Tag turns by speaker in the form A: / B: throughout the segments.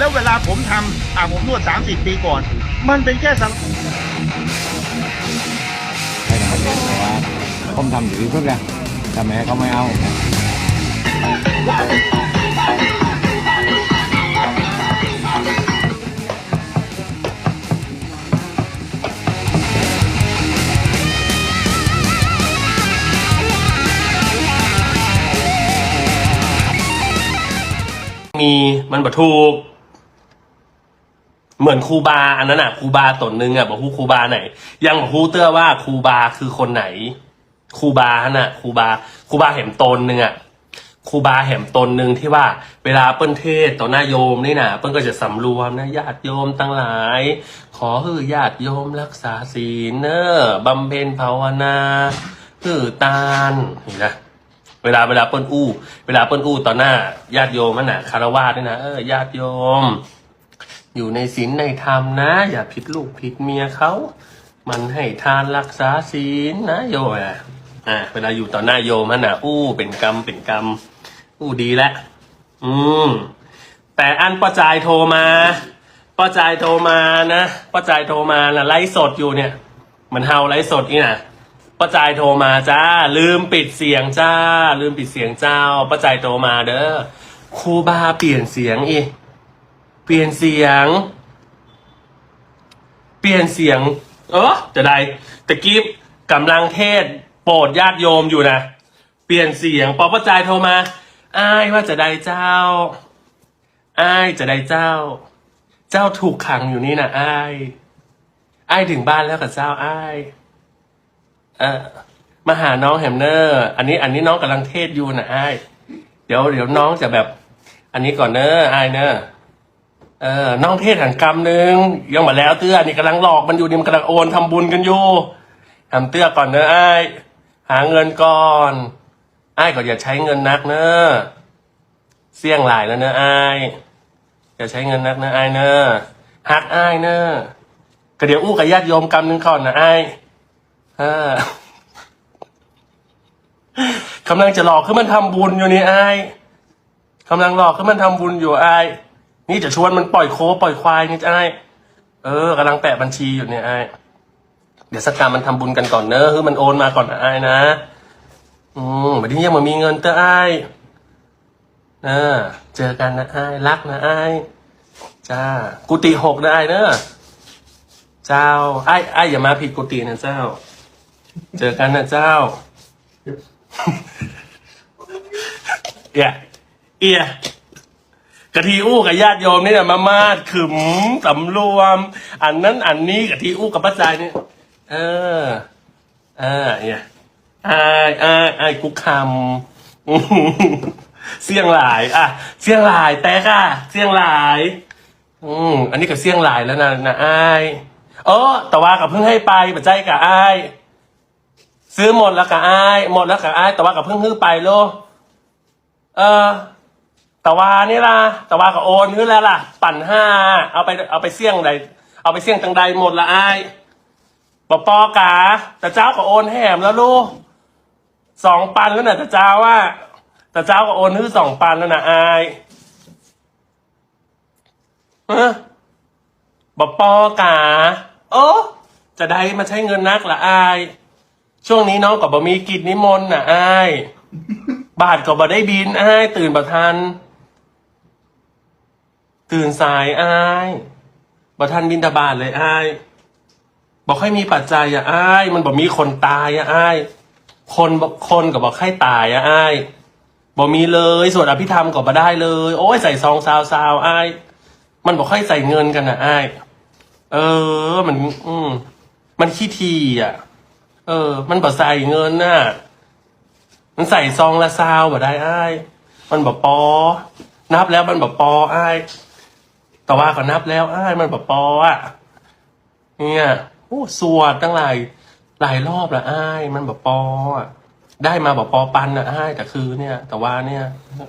A: แล้วเวลาผมทำอ่าผมนวด 30 ปีก่อน มันเป็นแค่สัง
B: ให้ทำเองแต่ว่าผมทำอยู่ที่เพื่อนกันแต่แม่เขาไม่เอา
C: มีมันบัถูก เหมือนครูบาอันนั้นอะครูบาตนนึงอะบอกฮู้ครูบาไหน ยังบอกฮู้เตื้อว่าครูบาคือคนไหนครูบาฮะน่ะครูบาครูบาแหมตนนึงอะครูบาแหมตนนึงที่ว่า เวลาเปิ้นเทศต่อหน้าโยมนี่นะเปิ้นก็จะสำรวมนะญาติโยมตั้งหลาย ขอให้ญาติโยมรักษาศีลเนอะบำเพ็ญภาวนาฮือตานนี่นะเวลาเวลาเปิ้นอู้ เวลาเปิ้นอู้ต่อหน้าญาติโยมนั่นน่ะคารวะด้วยนะเออญาติโยม อยู่ในศีลในธรรมนะ อย่าผิดลูกผิดเมียเขา มันให้ทานรักษาศีลนะโยมอะอ่าเวลาอยู่ต่อหน้าโยมนั่นน่ะอู้เป็นกรรมเป็นกรรมอู้ดีแล้วอืมแต่อันป้าจายโทรมาป้าจายโทรมานะป้าจายโทรมานะไลฟ์สดอยู่เนี่ย มันเฮาไลฟ์สดนี่นะป้าจายโทรมาจ้า ลืมปิดเสียงจ้า ลืมปิดเสียงเจ้าป้าจายโทรมาเด้อครูบาเปลี่ยนเสียงอีก ปลี่ยนเสียง เปลี่ยนเสียง เออจะได้ตะกี้กำลังเทศโปรดญาติโยมอยู่นะ เปลี่ยนเสียงปอป้าจายโทรมาอ้ายว่าจะได้เจ้าอ้ายจะได้เจ้า เจ้าถูกขังอยู่นี่นะอ้ายอ้ายถึงบ้านแล้วกับเจ้าอ้ายเออมาหาน้องแฮมเนอร์ อันนี้อันนี้น้องกำลังเทศอยู่นะอ้ายเดี๋ยวเดี๋ยวน้องจะแบบ อันนี้ก่อนเนอะอ้ายเนอะ เออน้องเทศหันกรรมหนึ่งยังมาแล้วเตื้อนี่กำลังหลอกมันอยู่นี่มันกำลังโอนทำบุญกันอยู่ทำเตื้อก่อนเนอะอ้หาเงินก่อนไอ้ก็อย่าใช้เงินนักเนอะเสี่ยงหลายแล้วเนอะอ้อย่าใช้เงินนักเนอะอ้เนอะหักไอ้เนอะก็เดี๋ยวอู้กับญาติโยมกรรมหนึ่งก่อนนะไอ้เออกำลังจะหลอกขึ้นมันทำบุญอยู่นี่ไอ้กำลังหลอกขึ้นมันทำบุญอยู่ไอ้ นี่จะชวนมันปล่อยโคปล่อยควายนี่ไอ้ายเออกำลังแปะบัญชีอยู่เนี่ยไอ้ายเดี๋ยวสักการมันทำบุญกันก่อนเนอะคือมันโอนมาก่อนนะไอ้ายนะ อืมวันนี้ยังมามีเงินเตอไอ้ายเออเจอกันนะไอ้ายรักนะไอ้ายจ้า กุฏิหกนะไอ้ายเนอะเจ้าไอ้ไอ้ายอย่ามาผิดกุฏินะเจ้า เจอกันนะเจ้าเอียเอีย กะทิอู้กับญาติโยมนี่นะมามาดขึมสำรวม อันนั้นอันนี้กะทิอู้กับป้าจายนี่เออเออเนี่ยไอ้ไอ้ไอ้ายกุกคำเสียงหลาย อะ เสียงหลายแต่ค่ะ เสียงหลาย อืมอันนี้ก็เสียงหลายแล้วนะนะไอ้ายเออแต่ว่ากับเพิ่งให้ไปปัจจัยกับไอ้ายซื้อหมดแล้วกับอ้ายหมดแล้วกับอ้ายแต่ว่ากับเพิ่งฮื้ไปโลเออ แต่ว่านี่ล่ะแต่ว่าก็โอนขึ้นแล้วล่ะ ปั่นห้าเอาไปเอาไปเสี่ยงใดเอาไปเสี่ยงตังใดหมดละอายปอปอกาแต่เจ้าก็โอนแหมแล้วลูกสองปันแล้วน่ะแต่เจ้าว่า แต่เจ้าก็โอนฮื้อสองปันแล้วนะอายเออปอปอกาโอ้จะได้มาใช้เงินนักละอาย ช่วงนี้น้องกับบะมีกิจนิมนต์น่ะอายบาทก็บ่ได้บินอ้ายตื่นประทัน ตื่นสายอายบ่ทันบินตาบาทเลยอายบอกให้มีปัจจัยอะอายมันบ่มีคนตายอะอายคนบ่คนก็บอกให้ตายอะอายบ่มีเลยสวดอภิธรรมก็บ่ได้เลย โอ้ยใส่ซองซาวซาวอายมันบอกให้ใส่เงินกันน่ะอายเออ มัน อืมมันขี้ทีอะ เออ มันบ่ใส่เงินน่ะมันใส่ซองละซาวบ่ได้อายมันบ่ปอนับแล้วมันบ่ปออาย แต่ว่าก็นับแล้วอ้ายมันแบ่ปออะเนี่ยโอ้สวดตั้งหลายหลายรอบละอ้าย มันแบ่ปออะได้มาแบ่ปอปันนะอ้ายแต่คือเนี่ย แต่ว่าเนี่ย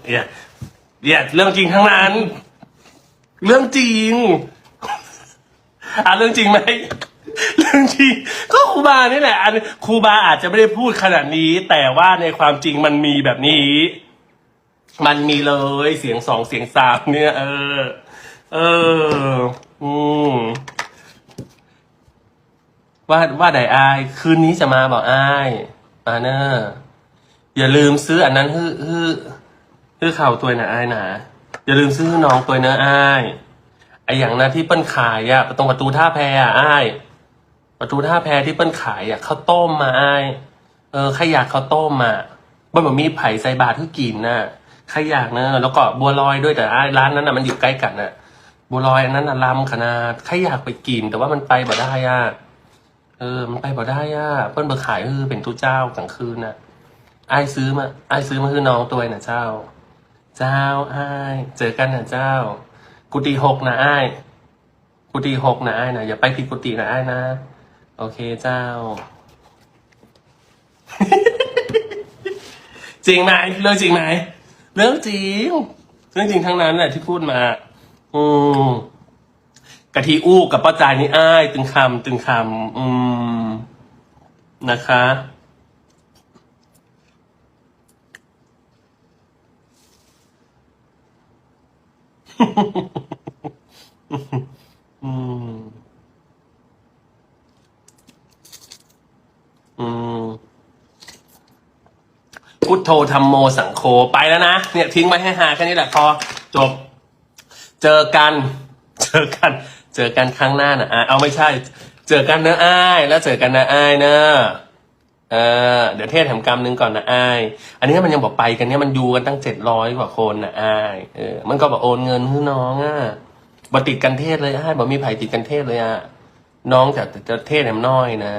C: เนี่ยเนี่ยเรื่องจริงทั้งนั้น เรื่องจริงอะเรื่องจริงไหมเรื่องจริงก็ครูบานี่แหละ อันครูบาอาจจะไม่ได้พูดขนาดนี้ แต่ว่าในความจริงมันมีแบบนี้ มันมีเลยเสียงสองเสียงสามเนี่ย เออ เออ อืมว่าว่าไดอาย คืนนี้จะมาบอกอายมาเนอะอย่าลืมซื้ออันนั้นฮื้อฮื้อฮื้อเข่าตัวนะอายนะอย่าลืมซื้อน้องตัวเนอะอายไออย่างนะที่เปิ้นขายอะตรงประตูท่าแพอะอายประตูท่าแพที่เปิ้นขายอะข้าวต้มมาอายเออใครอยากข้าวต้มอะเปิ้ลบอกมีไผ่ใส่บาตรให้กินน่ะใครอยากเนอะแล้วก็บัวลอยด้วยแต่อายร้านนั้นน่ะมันอยู่ใกล้กันน่ะ บัวลอยอันนั้นน่ะลำขนาดใครอยากไปกิน แต่ว่ามันไปบ่ได้อะเออ มันไปบ่ได้อะเปิ้ลเบอร์ขายคือเป็นตู้เจ้ากลางคืนน่ะไอ้ซื้อมาไอ้ซื้อมาคือน้องตัวน่ะเจ้า เจ้าไอ้เจอกันน่ะเจ้า กุฏิหกนะไอ้กุฏิหกนะไอ้ายนะอย่าไปผิดกุฏินะไอ้นะโอเคเจ้า จริงไหมเรื่องจริงไหมเรื่องจริงเรื่องจริงทั้งนั้นแหละที่พูดมา อืมกะทิอู้กับป้าจายนี่อ้าย ตึงคำตึงคำอืมนะคะ อืม อืม พุทโธธรรมโมสังโฆไปแล้วนะ เนี่ยทิ้งไว้ให้หาแค่นี้แหละพอจบ เจอกัน เจอกัน เจอกันครั้งหน้านะอะเอาไม่ใช่ เจอกันเนะอ้าย แล้วเจอกันนะอ้ายเนอะเออเดี๋ยวเทศแถมกรรมหนึ่งก่อนนะอ้าย อันนี้มันยังบอกไปกันเนี่ยมันอยู่กันตั้งเจ็ดร้อยกว่าคนนะอ้ายเออมันก็บอกโอนเงินให้น้องอะบอติดกันเทศเลยอ้ายบอกมีไผ่ติดกันเทศเลยอะน้องจะจะเทศแถมน้อยนะ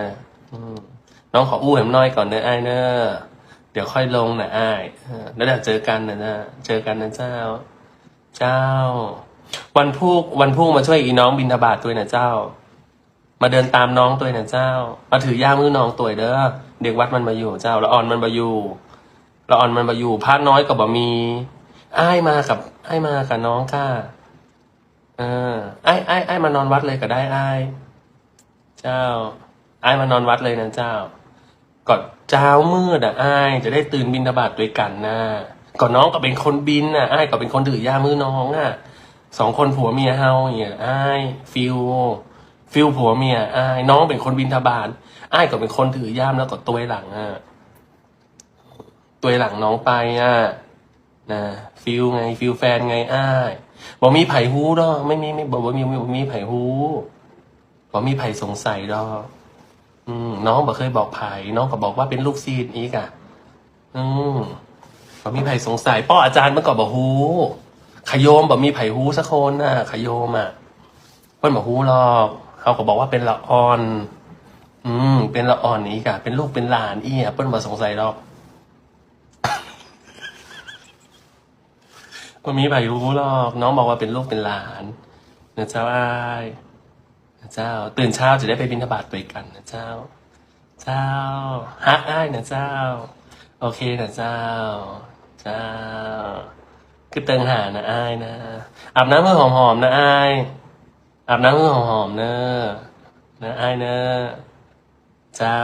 C: น้องขออู้แถมน้อยก่อนเนอะอ้ายเนอะเดี๋ยวค่อยลงนะอ้ายแล้วเดี๋ยวเจอกันนะนะเจอกันนะเจ้า เจ้า วันพุกวันพุกมาช่วยอีน้องบินทบาทตัวนะเจ้า มาเดินตามน้องตัวนะเจ้า มาถือย่ามือน้องตัวเด้อเด็กวัดมันมาอยู่เจ้าละอ่อนมันมาอยู่ละอ่อนมันมาอยู่พระน้อยกับบะมีอ้ายมากับอ้ายมากับน้องค่ะเออไอ้ไอ้ไอ้ายมานอนวัดเลยก็ได้อ้ายเจ้าอ้ายมานอนวัดเลยนะเจ้าก่อนเช้ามืดอะอ้ายจะได้ตื่นบินทบาทด้วยกันนะก่อนน้องก็เป็นคนบินน่ะอ้ายก็เป็นคนถือย่ามือน้องอะ สองคนผัวเมียเฮาเงี้ยอ้ายฟิลฟิลผัวเมียอ้ายน้องเป็นคนบินทบาทอ้ายก็เป็นคนถือย่ามแล้วก็ตัวหลังอะตัวหลังน้องไปอะนะฟิลไงฟิลแฟนไงอ้ายบอกมีไผ่ฮู้ดอกไม่มีไม่บอกว่ามีมีมีไผ่ฮู้บอกมีไผ่สงสัยดอกอืมน้องบอกเคยบอกไผ่น้องก็บอกว่าเป็นลูกซีดอีกอะ อืมบอกมีไผ่สงสัยป้ออาจารย์เมื่อก่อนบอกฮู้ ขโยมบอกมีไผ่ฮู้สักคนน่ะขโยมอะเพิ่นบอกฮู้หรอกเขาก็บอกว่าเป็นละอ่อน อืม เป็นละอ่อนอีกะเป็นลูกเป็นหลานอีอะเพิ่นบอกสงสัยหรอกว่ามีไผ่ฮู้หรอก น้องบอกว่าเป็นลูกเป็นหลานนะเจ้าอ้ายนะเจ้า ตื่นเช้าจะได้ไปบิณฑบาตด้วยกันนะเจ้า เจ้าฮักอ้ายนะเจ้า โอเคนะเจ้า เจ้า คือเติงหานะอายนะ อาบน้ำมือหอมๆนะอาย อาบน้ำมือหอมๆเนอะนะอายเนอะเจ้า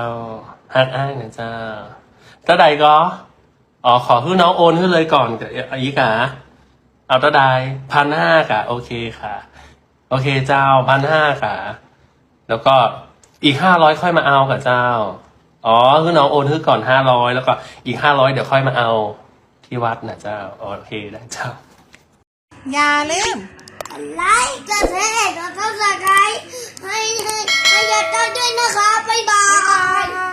C: ฮักอายนะเจ้าเท่าใดก็อ๋อขอคือน้องโอนขึ้นเลยก่อนกับอีกาเอาเท่าใดพันห้ากะโอเคค่ะ โอเคเจ้าพันห้าค่ะแล้วก็อีกห้าร้อยค่อยมาเอากับเจ้า อ๋อคือน้องโอนคือก่อนห้าร้อยแล้วก็อีกห้าร้อยเดี๋ยวค่อยมาเอา ที่วัดนะเจ้า โอเคได้เจ้า
D: อย่าลืม
E: ไลค์กระแทกกดซับสไครต์ให้ให้ให้ยาต้าด้วยนะคะบ๊ายบาย